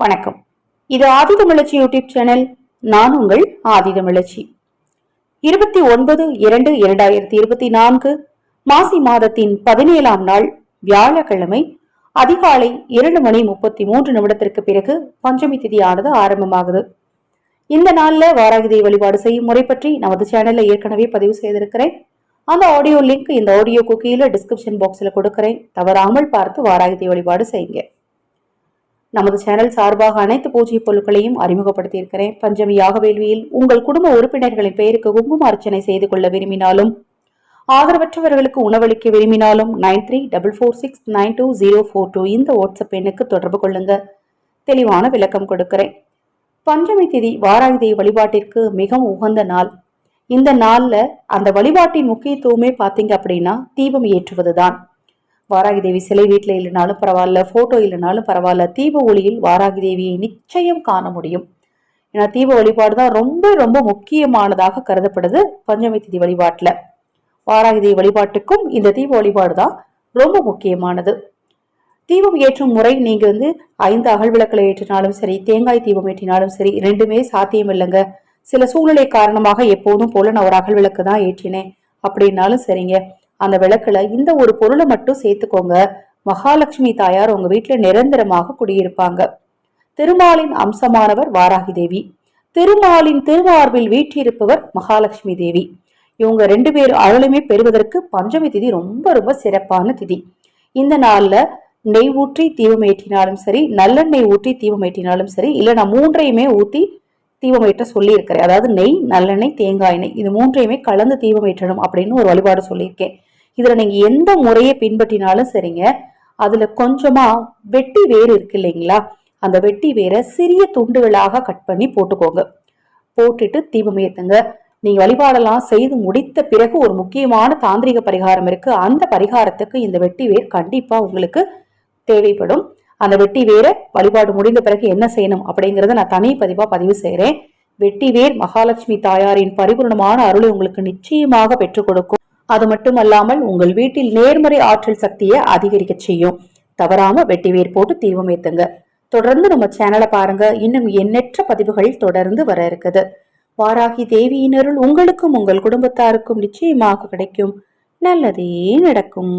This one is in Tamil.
வணக்கம். இது ஆதிதமிழச்சி யூடியூப் சேனல். நான் உங்கள் ஆதிதமிழச்சி. இருபத்தி ஒன்பது இரண்டு இரண்டாயிரத்தி இருபத்தி நான்கு மாசி மாதத்தின் பதினேழாம் நாள் வியாழக்கிழமை அதிகாலை இரண்டு மணி முப்பத்தி மூன்று நிமிடத்திற்கு பிறகு பஞ்சமி திதியானது ஆரம்பமாகுது. இந்த நாளில் வாராகிதை வழிபாடு செய்யும் முறை பற்றி நமது சேனல்ல ஏற்கனவே பதிவு செய்திருக்கிறேன். அந்த ஆடியோ லிங்க் இந்த ஆடியோ குக்கியில டிஸ்கிரிப்ஷன் பாக்ஸ்ல கொடுக்கிறேன். தவறாமல் பார்த்து வாராகிதை வழிபாடு செய்யுங்க. நமது சேனல் சார்பாக அனைத்து பூஜை பொருட்களையும் அறிமுகப்படுத்தியிருக்கிறேன். பஞ்சமி யாக வேள்வியில் உங்கள் குடும்ப உறுப்பினர்களின் பெயருக்கு குங்கும அர்ச்சனை செய்து கொள்ள விரும்பினாலும் ஆதரவற்றவர்களுக்கு உணவளிக்க விரும்பினாலும் nine three double four six nine two zero four two இந்த வாட்ஸ்அப் எண்ணுக்கு தொடர்பு கொள்ளுங்க. தெளிவான விளக்கம் கொடுக்கிறேன். பஞ்சமி திதி வாராகி வழிபாட்டிற்கு மிகவும் உகந்த நாள். இந்த நாளில் அந்த வழிபாட்டின் முக்கியத்துவமே பார்த்தீங்க அப்படின்னா தீபம் ஏற்றுவதுதான். வாராகி தேவி சிலை வீட்டில் இல்லைனாலும் பரவாயில்ல ஃபோட்டோ இல்லைனாலும் பரவாயில்ல தீப ஒளியில் வாராகி தேவியை நிச்சயம் காண முடியும். ஏன்னா தீப வழிபாடு தான் ரொம்ப ரொம்ப முக்கியமானதாக கருதப்படுது பஞ்சமி திதி வழிபாட்டில். வாராகி தேவி வழிபாட்டுக்கும் இந்த தீப வழிபாடு தான் ரொம்ப முக்கியமானது. தீபம் ஏற்றும் முறை நீங்கள் வந்து ஐந்து அகல் விளக்கில் ஏற்றினாலும் சரி தேங்காய் தீபம் ஏற்றினாலும் சரி ரெண்டுமே சாத்தியம் இல்லைங்க. சில சூழ்நிலை காரணமாக எப்போதும் போல நான் ஒரு அகல் விளக்கு தான் ஏற்றினேன் அப்படின்னாலும் சரிங்க. அந்த விளக்குல இந்த ஒரு பொருளை மட்டும் சேர்த்துக்கோங்க. மகாலட்சுமி தாயார் உங்க வீட்டுல நிரந்தரமாக குடியிருப்பாங்க. திருமாலின் அம்சமானவர் வாராகி தேவி. திருமாலின் திருமார்பில் வீற்றிருப்பவர் மகாலட்சுமி தேவி. இவங்க ரெண்டு பேர் அருளுமே பெறுவதற்கு பஞ்சமி திதி ரொம்ப ரொம்ப சிறப்பான திதி. இந்த நாள்ல நெய் ஊற்றி தீபம் ஏற்றினாலும் சரி நல்லெண்ணெய் ஊற்றி தீபம் ஏற்றினாலும் சரி இல்லைன்னா மூன்றையுமே ஊற்றி தீபம் ஏற்ற சொல்லியிருக்கிறேன். அதாவது நெய் நல்லெண்ணெய் தேங்காய் எண்ணெய் இது மூன்றையுமே கலந்து தீபம் ஏற்றணும் அப்படின்னு ஒரு வழிபாடு சொல்லியிருக்கேன். இதில் நீங்கள் எந்த முறையை பின்பற்றினாலும் சரிங்க. அதில் கொஞ்சமாக வெட்டி வேர் இருக்கு இல்லைங்களா? அந்த வெட்டி வேரை சிறிய துண்டுகளாக கட் பண்ணி போட்டுக்கோங்க. போட்டுட்டு தீபம் நீங்கள் வழிபாடெல்லாம் செய்து முடித்த பிறகு ஒரு முக்கியமான தாந்திரிக பரிகாரம் இருக்குது அந்த பரிகாரத்துக்கு இந்த வெட்டி வேர் கண்டிப்பாக உங்களுக்கு தேவைப்படும். அந்த வெட்டி வேரை வழிபாடு முடிந்த பிறகு என்ன செய்யணும் அப்படிங்கறத நான் தனி பதிவாக பதிவு செய்கிறேன் வெட்டி வேர் மகாலட்சுமி தாயாரின் பரிபூர்ணமான அருளை உங்களுக்கு நிச்சயமாக பெற்றுக் கொடுக்கும். அது மட்டுமல்லாமல் உங்கள் வீட்டில் நேர்மறை ஆற்றல் சக்தியை அதிகரிக்க செய்யும். தவறாம வெட்டி வேர் போட்டு தீபம் ஏத்துங்க. தொடர்ந்து நம்ம சேனலை பாருங்க. இன்னும் எண்ணற்ற பதிவுகள் தொடர்ந்து வர இருக்குது. வாராகி தேவியினருள் உங்களுக்கும் உங்கள் குடும்பத்தாருக்கும் நிச்சயமாக கிடைக்கும். நல்லதே நடக்கும்.